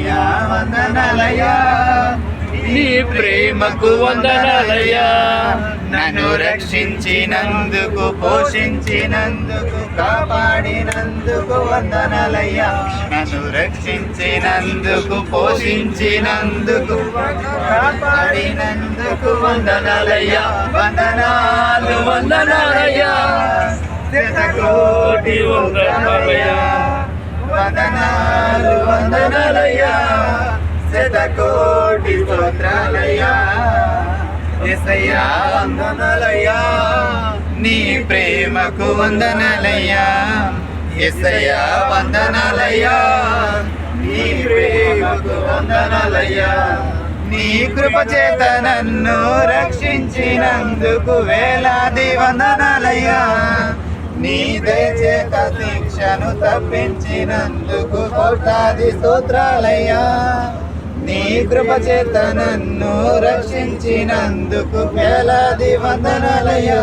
ఏసయ్యా వందనాలయ్యా నీ ప్రేమకు వందనాలయ్యా నన్ను రక్షించినందుకు పోషించినందుకు కాపాడినందుకు వందనాలయ్యా నన్ను రక్షించినందుకు పోషించినందుకు కాపాడినందుకు వందనాలయ్యా వందనాలు వందనాలయ్యా కోటి వందనాలయ్యా వందనాలు వందనాలయ్యా. శతకోటి స్తోత్రాలయ్యా. ఎసయ్యా వందనాలయ్యా. నీ ప్రేమకు వందనాలయ్యా. ఎసయ్యా వందనాలయ్యా. నీ ప్రేమకు వందనాలయ్యా. నీ కృప చేత నన్ను రక్షించినందుకు వేలాది వందనాలయ్యా. నీ దయచేత శిక్షను తప్పించినందుకు కోటాది స్తోత్రాలయ్యా. నీ కృప చేత నన్ను రక్షించినందుకు వేలాది వందనాలయ్యా.